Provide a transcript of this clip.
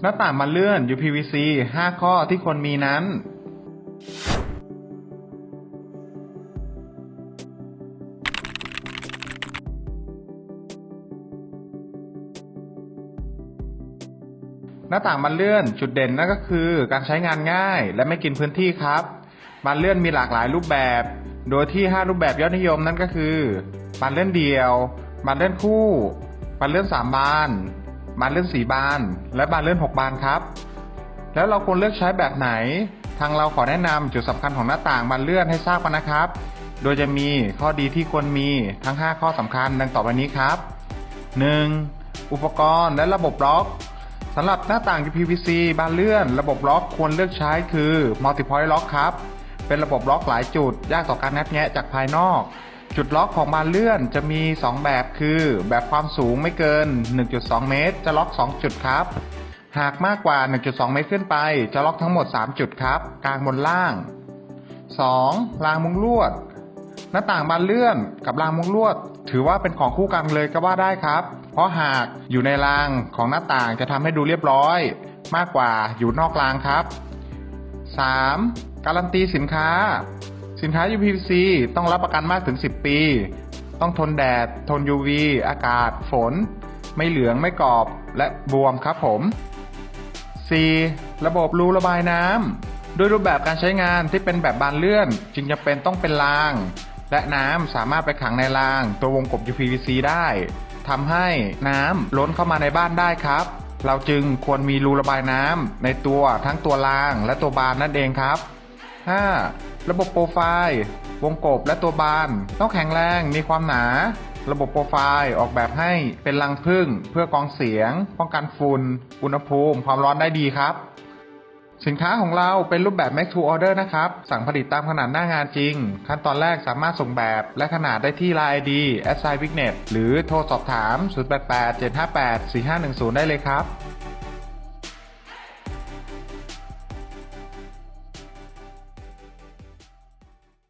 หน้าต่างบานเลื่อน UPVC 5 ข้อที่ควรมีนั้น หน้าต่างบานเลื่อนจุดเด่นนั่นก็คือการใช้งานง่ายและไม่กินพื้นที่ครับบานเลื่อนมีหลากหลายรูปแบบ โดยที่ 5 รูปแบบยอดนิยมนั่นก็คือบานเลื่อนเดียวบานเลื่อนคู่บานเลื่อน3บาน บานเลื่อน4บาน และบานเลื่อน 6 บานครับ แล้วเราควรเลือกใช้แบบไหน ทางเราขอแนะนำจุดสำคัญของหน้าต่างบานเลื่อนให้ทราบกันนะครับ โดยจะมีข้อดีที่ควรมีทั้ง 5 ข้อสำคัญดังต่อไปนี้ครับ 1. อุปกรณ์และระบบล็อกสำหรับหน้าต่าง PVC บานเลื่อน ระบบล็อกควรเลือกใช้คือ Multi-Point Lock ครับ เป็นระบบล็อกหลายจุด ยากต่อการงัดแงะจากภายนอก จุดล็อกของบานเลื่อนจะมี 2 แบบคือ แบบความสูงไม่เกิน 1.2 เมตร จะล็อก 2 จุดครับ หากมากกว่า 1.2 เมตรขึ้นไป จะล็อกทั้งหมด 3 จุดครับ กลางบนล่าง 2. รางมุงลวด หน้าต่างบานเลื่อนกับรางมุงลวด ถือว่าเป็นของคู่กันเลยก็ว่าได้ครับ เพราะหากอยู่ในรางของหน้าต่างจะทำให้ดูเรียบร้อย มากกว่าอยู่นอกรางครับ 3. การันตีสินค้า สินค้า UPVC ต้องรับประกันมากถึง 10 ปี ต้องทนแดด ทน UV อากาศ ฝน ไม่เหลืองไม่กรอบและบวมครับผม 4. ระบบรูระบายน้ำด้วยรูปแบบการใช้งานที่เป็นแบบบานเลื่อน จึงจำเป็นต้องเป็นราง และน้ำสามารถไปขังในราง ตัววงกบ UPVC ได้ทำให้น้ำล้นเข้ามาในบ้านได้ครับ เราจึงควรมีรูระบายน้ำในตัวทั้งตัวรางและตัวบานนั่นเองครับ 5. ระบบโปรไฟล์วงกบและตัวบาน ต้องแข็งแรงมีความหนา ระบบโปรไฟล์ออกแบบให้เป็นรังผึ้งเพื่อกองเสียง ป้องกันฝุ่นอุณหภูมิ ความร้อนได้ดีครับ สินค้าของเราเป็นรูปแบบ Make to Order นะครับ สั่งผลิตตามขนาดหน้างานจริง ขั้นตอนแรกสามารถส่งแบบและขนาดได้ที่ Line ID s i w i g n e t หรือโทรสอบถาม 088 758 4510 ได้เลยครับ